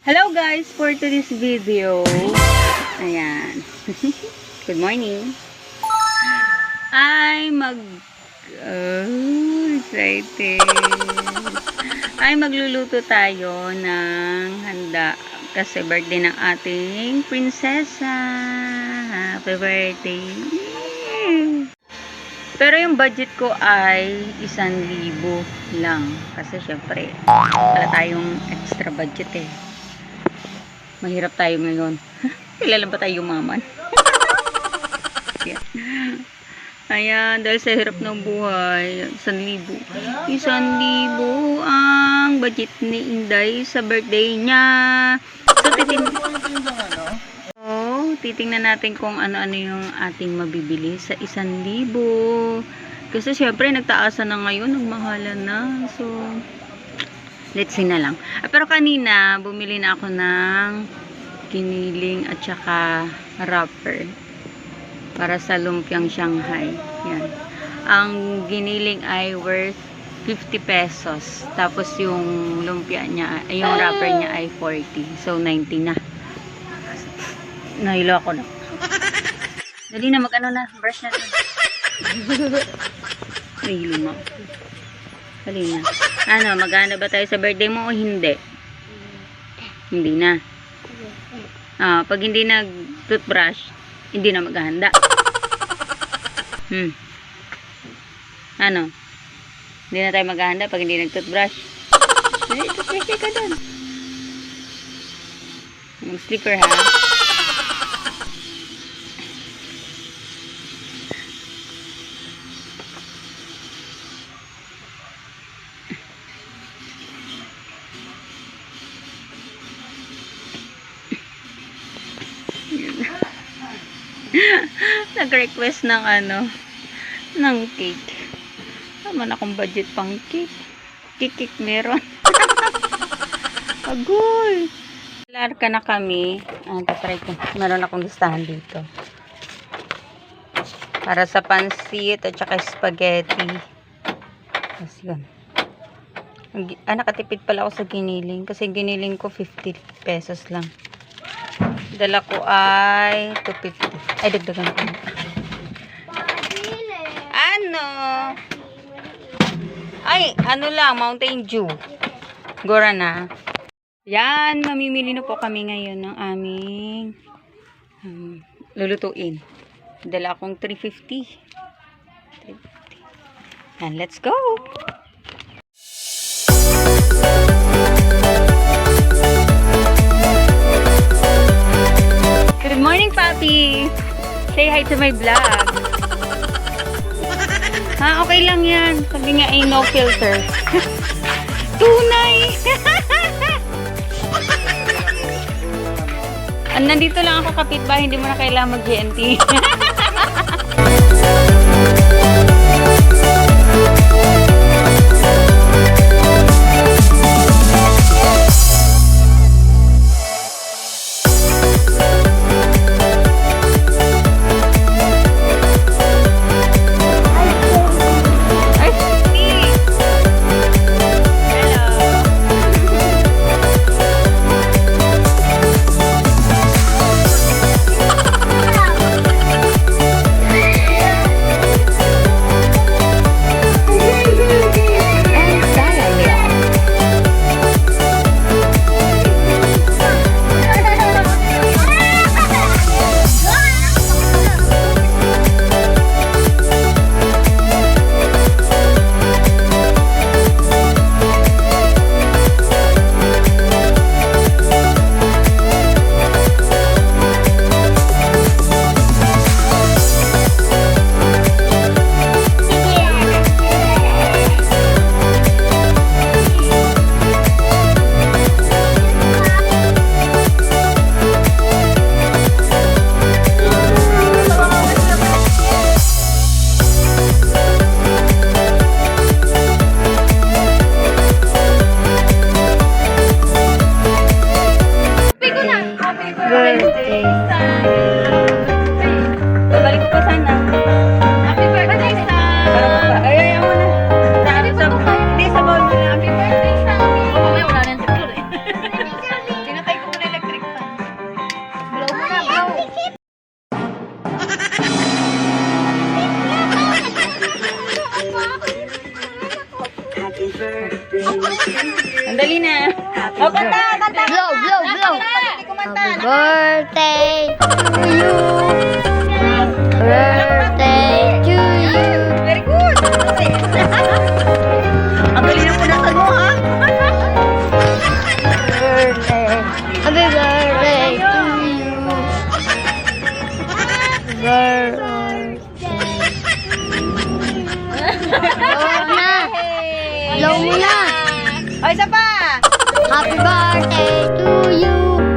Hello guys, for today's video, ayan, good morning, ay mag, oh, excited, ay magluluto tayo ng handa kasi birthday ng ating prinsesa, happy birthday, pero yung budget ko ay isang libo lang kasi syempre wala tayong extra budget eh Mahirap tayo ngayon. Kilala ba tayo maman? Yan. Ayan, dahil sa hirap ng buhay, isang libo. Isang libo ang budget ni Inday sa birthday niya. So, titin oh, titingnan natin kung ano-ano yung ating mabibili sa isang libo. Kasi syempre, nagtaasan na ngayon, nagmahalan na. So, let's see na lang. Ah, pero kanina, bumili na ako ng giniling at saka wrapper para sa lumpiang Shanghai. Yan. Ang giniling ay worth 50 pesos. Tapos yung lumpia niya, ay yung wrapper niya ay 40. So, 90 na. Nahilo ako na. Dali na, mag-ano na. Brush na. Nahilo mo. Dali na. Ano, magana ba tayo sa birthday mo o hindi? Hindi na. Ah, pag hindi nag-toothbrush, hindi na maghahanda. Hmm. Ano? Hindi na tayo maghahanda pag hindi nag-toothbrush. Eh, toothbrush ka doon. Mag-slipper ha. Nag-request ng ano, ng cake. Naman akong budget pang cake. Cake meron. Agoy! Lar ka na kami. Ah, tatry ko. Meron akong listahan dito. Para sa pansit at saka spaghetti. Tapos yun. Ah, nakatipid pala ako sa giniling. Kasi giniling ko 50 pesos lang. Dala ko ay 250. Ay, dagdagan ko. Ano? Ay, ano lang, Mountain Dew. Gora na. Yan, mamimili na po kami ngayon ng aming um, lulutuin. Dala akong 350. 350. And let's go! Papi! Say hi to my vlog. Ha, okay lang yan. Sabi nga ay no filter. Tunay! Nandito lang ako kapitbahay, hindi mo na kailangan mag-GNT. Andali na. O, oh, kanta, kanta. Blow, blow, blow. Happy birthday to you. Birthday to you. Very good. Ang galing na punasan mo, ha? Birthday. Happy birthday to you. Birthday. Blow mo na! Isa pa! Happy birthday to you!